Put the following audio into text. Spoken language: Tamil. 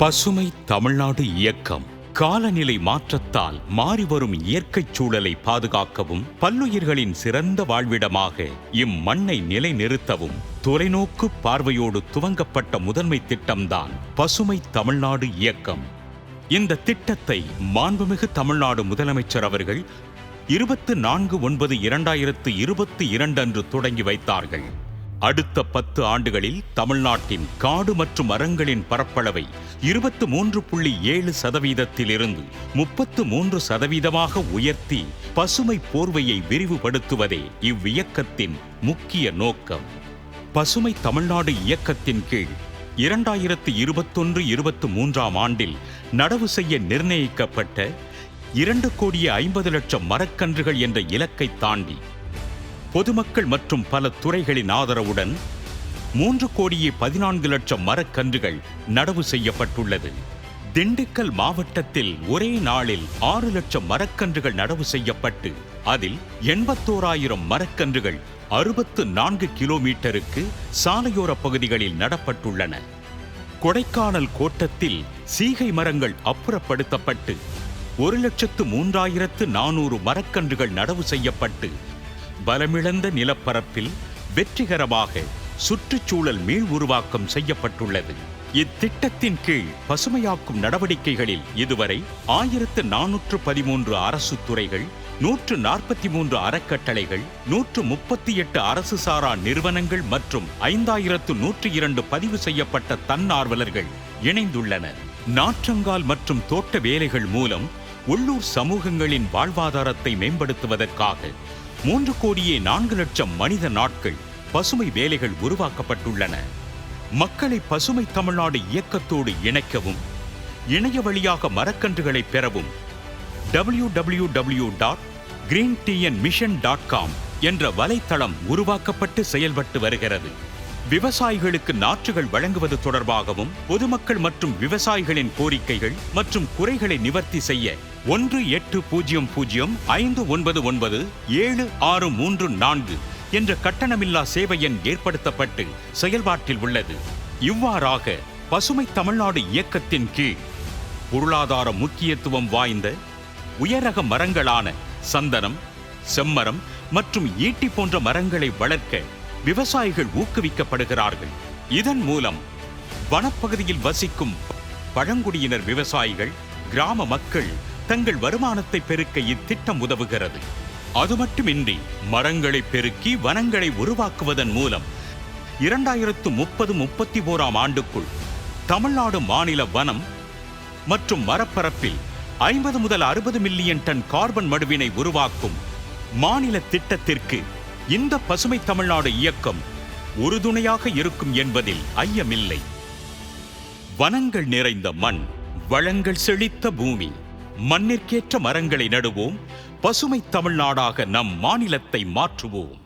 பசுமை தமிழ்நாடு இயக்கம். காலநிலை மாற்றத்தால் மாறிவரும் இயற்கைச் சூழலை பாதுகாக்கவும் பல்லுயிர்களின் சிறந்த வாழ்விடமாக இம்மண்ணை நிலைநிறுத்தவும் தொலைநோக்கு பார்வையோடு துவங்கப்பட்ட முதன்மை திட்டம்தான் பசுமை தமிழ்நாடு இயக்கம். இந்த திட்டத்தை மாண்புமிகு தமிழ்நாடு முதலமைச்சர் அவர்கள் இருபத்து நான்கு ஒன்பது இரண்டாயிரத்து இருபத்தி இரண்டு அன்று தொடங்கி வைத்தார்கள். அடுத்த பத்து ஆண்டுகளில் தமிழ்நாட்டின் காடு மற்றும் மரங்களின் பரப்பளவை இருபத்து மூன்று புள்ளி ஏழு சதவீதத்திலிருந்து முப்பத்து மூன்று சதவீதமாக உயர்த்தி பசுமை போர்வையை விரிவுபடுத்துவதே இவ்வியக்கத்தின் முக்கிய நோக்கம். பசுமை தமிழ்நாடு இயக்கத்தின் கீழ் இரண்டாயிரத்து இருபத்தொன்று இருபத்து மூன்றாம் ஆண்டில் நடவு செய்ய நிர்ணயிக்கப்பட்ட இரண்டு கோடியே ஐம்பது லட்சம் மரக்கன்றுகள் என்ற இலக்கை தாண்டி பொதுமக்கள் மற்றும் பல துறைகளின் ஆதரவுடன் மூன்று கோடியே பதினான்கு லட்சம் மரக்கன்றுகள் நடவு செய்யப்பட்டுள்ளது. திண்டுக்கல் மாவட்டத்தில் ஒரே நாளில் ஆறு லட்சம் மரக்கன்றுகள் நடவு செய்யப்பட்டு அதில் எண்பத்தோராயிரம் மரக்கன்றுகள் அறுபத்து நான்கு கிலோமீட்டருக்கு சாலையோர பகுதிகளில் நடப்பட்டுள்ளன. கொடைக்கானல் கோட்டத்தில் சீகை மரங்கள் அப்புறப்படுத்தப்பட்டு ஒரு லட்சத்து மூன்றாயிரத்து நானூறு மரக்கன்றுகள் நடவு செய்யப்பட்டு பலமிழந்த நிலப்பரப்பில் வெற்றிகரமாக சுற்றுச்சூழல் மீள் உருவாக்கம் செய்யப்பட்டுள்ளது. இத்திட்டத்தின் கீழ் பசுமையாக்கும் நடவடிக்கைகளில் இதுவரை ஆயிரத்து நானூற்று பதிமூன்று அரசு துறைகள் நூற்று நாற்பத்தி மூன்று அறக்கட்டளைகள் நூற்று முப்பத்தி எட்டு அரசு சாரா நிறுவனங்கள் மற்றும் ஐந்தாயிரத்து நூற்றி இரண்டு பதிவு செய்யப்பட்ட தன்னார்வலர்கள் இணைந்துள்ளனர் நாற்றங்கால் மற்றும் தோட்ட வேலைகள் மூலம் உள்ளூர் சமூகங்களின் வாழ்வாதாரத்தை மேம்படுத்துவதற்காக மூன்று கோடியே நான்கு லட்சம் மனித நாட்கள் பசுமை வேலைகள் உருவாக்கப்பட்டுள்ளன. மக்களை பசுமை தமிழ்நாடு இயக்கத்தோடு இணைக்கவும் இணைய வழியாக மரக்கன்றுகளை பெறவும் W W W dot green mission dot com என்ற வலைத்தளம் உருவாக்கப்பட்டு செயல்பட்டு வருகிறது. விவசாயிகளுக்கு நாற்றுகள் வழங்குவது தொடர்பாகவும் பொதுமக்கள் மற்றும் விவசாயிகளின் கோரிக்கைகள் மற்றும் குறைகளை நிவர்த்தி செய்ய ஒன்று எட்டு பூஜ்ஜியம் பூஜ்ஜியம் ஐந்து ஒன்பது ஒன்பது ஏழு ஆறு மூன்று நான்கு என்ற கட்டணமில்லா சேவை எண் ஏற்படுத்தப்பட்டு செயல்பாட்டில் உள்ளது. இவ்வாறாக பசுமை தமிழ்நாடு இயக்கத்தின் கீழ் பொருளாதார முக்கியத்துவம் வாய்ந்த உயரக மரங்களான சந்தனம் செம்மரம் மற்றும் ஈட்டி போன்ற மரங்களை வளர்க்க விவசாயிகள் ஊக்குவிக்கப்படுகிறார்கள். இதன் மூலம் வனப்பகுதியில் வசிக்கும் பழங்குடியினர் விவசாயிகள் கிராம மக்கள் தங்கள் வருமானத்தை பெருக்க இத்திட்டம் உதவுகிறது. அது மட்டுமின்றி மரங்களை பெருக்கி வனங்களை உருவாக்குவதன் மூலம் இரண்டாயிரத்து முப்பது முப்பத்தி ஓராம் ஆண்டுக்குள் தமிழ்நாடு மாநில வனம் மற்றும் மரப்பரப்பில் ஐம்பது முதல் அறுபது மில்லியன் டன் கார்பன் மடுவினை உருவாக்கும் மாநில திட்டத்திற்கு இந்த பசுமை தமிழ்நாடு இயக்கம் உறுதுணையாக இருக்கும் என்பதில் ஐயமில்லை. வனங்கள் நிறைந்த மண் வளங்கள் செழித்த பூமி மண்ணிற்கேற்ற மரங்களை நடுவோம் பசுமை தமிழ்நாடாக நம் மாநிலத்தை மாற்றுவோம்.